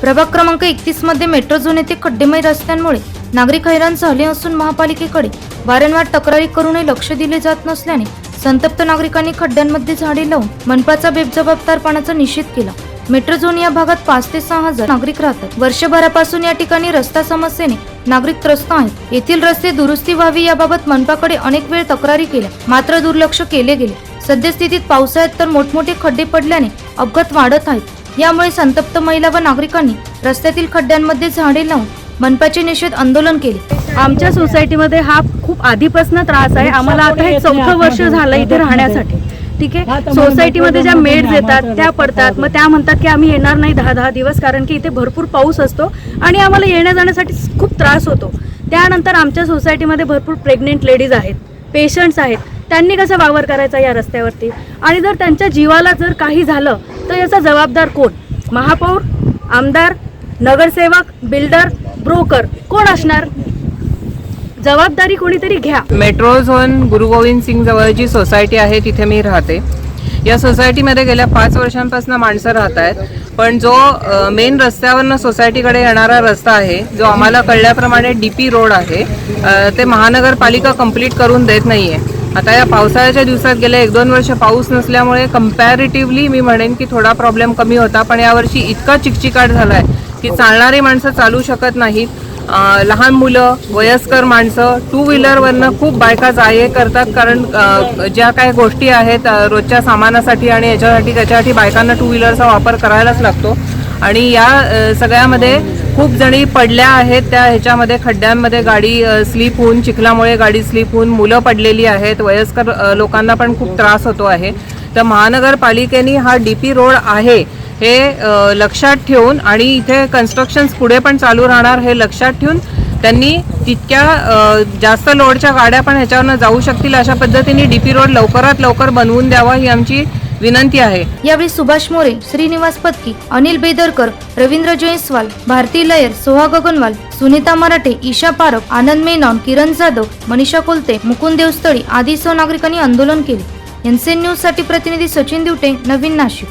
प्रभाग क्रमांक एकतीसमध्ये metro zone येथे खड्डेमय रस्त्यांमुळे नागरिक हैराण झाले असून महापालिकेकडे वारंवार तक्रारी करूनही लक्ष दिले जात नसल्याने संतप्त नागरिकांनी खड्ड्यांमध्ये झाडे लावून मनपाचा बेजबाबदारपणाचा निषेध केला. मेट्रो झोन या भागात पाच ते सहा हजार नागरिक राहतात. वर्षभरापासून या ठिकाणी रस्ता समस्येने नागरिक त्रस्त आहेत. येथील रस्ते दुरुस्ती व्हावी याबाबत मनपाकडे अनेक वेळ तक्रारी केल्या. मात्र दुर्लक्ष केले गेले. सद्यस्थितीत पावसाळ्यात तर मोठमोठे खड्डे पडल्याने अपघात वाढत आहेत. यामुळे संतप्त महिला व नागरिकांनी रस्त्यातील खड्ड्यांमध्ये झाडे लावून मनपाचे निषेध आंदोलन केले. आमच्या सोसायटीमध्ये हा खूप आधीपासून त्रास आहे. आम्हाला आता हे चौथं वर्ष झालं इथे राहण्यासाठी. ठीक आहे? सोसायटीमध्ये ज्या मेड्स येतात त्या पडतात. मग त्या म्हणतात की आम्ही येणार नाही दहा दहा दिवस कारण की इथे भरपूर पाऊस असतो आणि आम्हाला येण्या जाण्यासाठी खूप त्रास होतो. त्यानंतर आमच्या सोसायटीमध्ये भरपूर प्रेग्नेंट लेडीज आहेत पेशंट्स आहेत. त्यांनी कसा वावर करायचा या रस्त्यावरती? आणि जर त्यांच्या जीवाला जर काही झालं तर याचा जबाबदार कोण? महापौर आमदार नगरसेवक बिल्डर ब्रोकर. कोण असणार? जबाबदारी कोणीतरी घ्या. मेट्रो झोन गुरु गोविंद सिंग जवळची सोसायटी आहे तिथे मी राहते. या सोसायटीमध्ये गेल्या पाच वर्षांपासून माणसं राहत आहेत पण जो मेन रस्त्यावरनं सोसायटीकडे येणारा रस्ता आहे जो आम्हाला कळल्याप्रमाणे डी पी रोड आहे ते महानगरपालिका कंप्लीट करून देत नाही आहे आता या पावसाळ्याच्या दिवसात गेल्या एक दोन वर्ष पाऊस नसल्यामुळे कम्पॅरेटिव्हली मी म्हणेन की थोडा प्रॉब्लेम कमी होता. पण यावर्षी इतका चिकचिकाट झाला आहे की चालणारी माणसं चालू शकत नाहीत. लहान मुलं वयस्कर माणसं टू व्हीलरवरनं खूप बायका जाये करतात. कारण ज्या काही गोष्टी आहेत रोजच्या सामानासाठी आणि याच्यासाठी त्याच्यासाठी बायकांना टू व्हीलरचा वापर करायलाच लागतो. आणि या सगळ्यामध्ये खूप जणी पडल्या आहेत त्या ह्याच्यामध्ये खड्ड्यांमध्ये गाडी स्लीप होऊन चिखलामुळे गाडी स्लीप होऊन मुलं पडलेली आहेत. वयस्कर लोकांना पण खूप त्रास होतो आहे. तर महानगरपालिकेने हा डी पी रोड आहे हे लक्षात ठेवून आणि इथे कन्स्ट्रक्शन्स पुढे पण चालू राहणार हे लक्षात ठेवून त्यांनी तितक्या जास्त लोडच्या गाड्या पण ह्याच्यावरनं जाऊ शकतील अशा पद्धतीने डी पी रोड लवकरात लवकर बनवून द्यावा ही आमची विनंती आहे. यावेळी सुभाष मोरे श्रीनिवास पत्की अनिल बेदरकर रवींद्र जयस्वाल भारती लयर सोहा गगनवाल सुनीता मराठे ईशा पारख आनंद मेनॉन किरण जाधव मनीषा कोलते मुकुंद देवस्थळी आदी सह नागरिकांनी आंदोलन केले. एनसीएन न्यूजसाठी प्रतिनिधी सचिन दिवटे नवीन नाशिक.